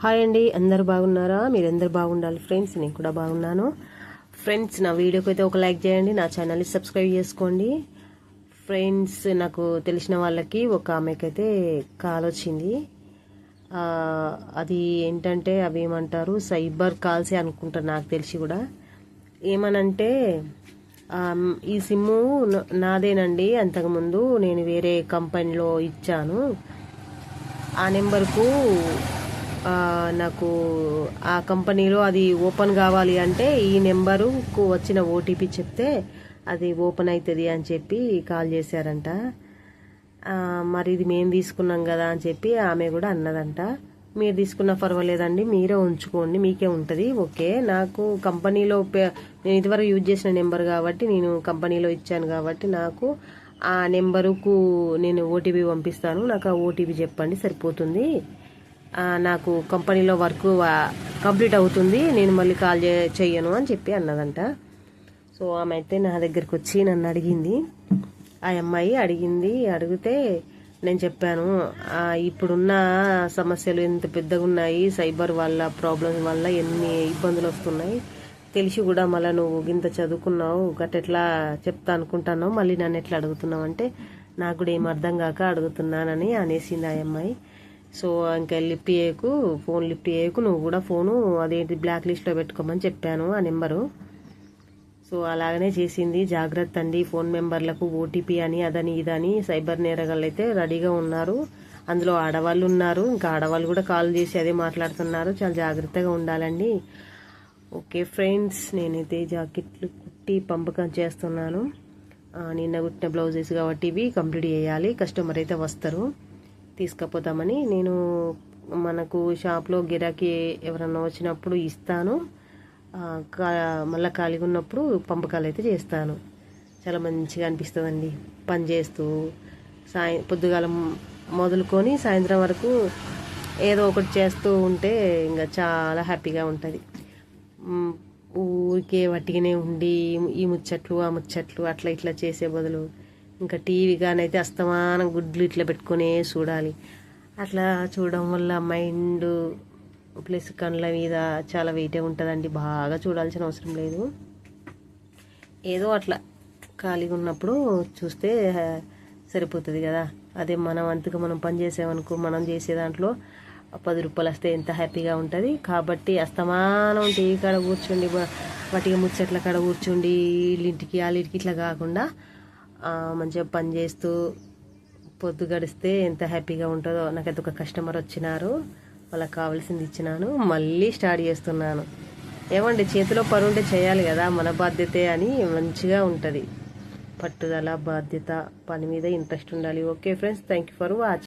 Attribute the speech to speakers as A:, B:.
A: Hi అండి అందరు బాగున్నారా? మీరందరు బాగుండాలి ఫ్రెండ్స్ నేను కూడా బాగున్నాను. ఫ్రెండ్స్ నా వీడియోకి అయితే ఒక లైక్ చేయండి నా ఛానల్ని సబ్స్క్రైబ్ చేసుకోండి. ఫ్రెండ్స్ నాకు తెలిసిన వాళ్ళకి ఒక ఆమెకైతే కాల్ వచ్చింది. అది ఏంటంటే అవి ఏమంటారు సైబర్ కాల్సే అనుకుంటారు నాకు తెలిసి కూడా. ఏమనంటే ఈ సిమ్ము నాదేనండి. అంతకుముందు నేను వేరే కంపెనీలో ఇచ్చాను. ఆ నెంబర్కు నాకు ఆ కంపెనీలో అది ఓపెన్ కావాలి అంటే ఈ నెంబరుకు వచ్చిన ఓటీపీ చెప్తే అది ఓపెన్ అవుతుంది అని చెప్పి కాల్ చేశారంట. మరి ఇది మేము తీసుకున్నాం కదా అని చెప్పి ఆమె కూడా అన్నదంట. మీరు తీసుకున్న పర్వాలేదండి మీరే ఉంచుకోండి మీకే ఉంటుంది ఓకే. నాకు కంపెనీలో నేను ఇదివరకు యూజ్ చేసిన నెంబర్ కాబట్టి నేను కంపెనీలో ఇచ్చాను కాబట్టి నాకు ఆ నెంబరుకు నేను ఓటీపీ పంపిస్తాను నాకు ఆ ఓటీపీ చెప్పండి సరిపోతుంది. నాకు కంపెనీలో వర్క్ కంప్లీట్ అవుతుంది. నేను మళ్ళీ కాల్ చే చెయ్యను అని చెప్పి అన్నదంట. సో ఆమె అయితే నా దగ్గరికి వచ్చి నన్ను అడిగింది. ఆ అమ్మాయి అడిగింది. అడిగితే నేను చెప్పాను ఇప్పుడున్న సమస్యలు ఎంత పెద్దగా ఉన్నాయి సైబర్ వల్ల ప్రాబ్లమ్స్ వల్ల ఎన్ని ఇబ్బందులు వస్తున్నాయి. తెలిసి కూడా మళ్ళీ నువ్వు ఇంత చదువుకున్నావు గట్టెట్లా చెప్తా అనుకుంటున్నావు మళ్ళీ నన్ను ఎట్లా అడుగుతున్నావు? అంటే నాకు కూడా ఏం అర్థం కాక అడుగుతున్నానని అనేసింది ఆ అమ్మాయి. సో ఇంకా లిఫ్ట్ చేయకు ఫోన్ లిఫ్ట్ చేయకు నువ్వు కూడా ఫోను అదేంటి బ్లాక్ లిస్ట్లో పెట్టుకోమని చెప్పాను ఆ నెంబరు. సో అలాగనే చేసింది. జాగ్రత్త అండి ఫోన్ మెంబర్లకు ఓటీపీ అని అదని ఇదని సైబర్ నేరగాళ్ళు అయితే రెడీగా ఉన్నారు. అందులో ఆడవాళ్ళు ఉన్నారు. ఇంకా ఆడవాళ్ళు కూడా కాల్ చేసి అదే మాట్లాడుతున్నారు. చాలా జాగ్రత్తగా ఉండాలండి. ఓకే ఫ్రెండ్స్ నేనైతే జాకెట్లు కుట్టి పంపకం చేస్తున్నాను. నిన్న కుట్టిన బ్లౌజెస్ కాబట్టి ఇవి కంప్లీట్ చేయాలి. కస్టమర్ అయితే వస్తారు. తీసుకుపోతామని నేను మనకు షాప్లో గిరాకీ ఎవరన్నా వచ్చినప్పుడు ఇస్తాను. కా- మళ్ళీ ఖాళీగా ఉన్నప్పుడు పంపకాలు అయితే చేస్తాను. చాలా మంచిగా అనిపిస్తుందండి. పని చేస్తూ సాయం పొద్దుగాల మొదలుకొని సాయంత్రం వరకు ఏదో ఒకటి చేస్తూ ఉంటే ఇంకా చాలా హ్యాపీగా ఉంటుంది. ఊరికే వట్టిగానే ఉండి ఈ ముచ్చట్లు ఆ ముచ్చట్లు అట్లా ఇట్లా చేసే బదులు ఇంకా టీవీ కానైతే అస్తమానం గుడ్లు ఇట్లా పెట్టుకునే చూడాలి. అట్లా చూడడం వల్ల మైండ్ ప్లస్ కళ్ళ మీద చాలా వెయిటే ఉంటుందండి. బాగా చూడాల్సిన అవసరం లేదు. ఏదో అట్లా ఖాళీగా ఉన్నప్పుడు చూస్తే సరిపోతుంది కదా. అదే మనం అంతగా మనం పని చేసామనుకో మనం చేసే దాంట్లో పది రూపాయలు వస్తే ఎంత హ్యాపీగా ఉంటుంది. కాబట్టి అస్తమానం టీవీ కాడ కూర్చోండి వాటికి ముచ్చట్ల కాడ కూర్చోండి వీళ్ళింటికి వాళ్ళింటికి ఇట్లా కాకుండా మంచిగా పని చేస్తూ పొద్దు గడిస్తే ఎంత హ్యాపీగా ఉంటుందో. నాకైతే ఒక కస్టమర్ వచ్చినారు. వాళ్ళకి కావాల్సింది ఇచ్చినాను. మళ్ళీ స్టార్ట్ చేస్తున్నాను. ఏమండి చేతిలో పని ఉంటే చేయాలి కదా మన బాధ్యతే అని మంచిగా ఉంటుంది. పట్టుదల బాధ్యత పని మీద ఇంట్రెస్ట్ ఉండాలి. Okay friends thank you for watching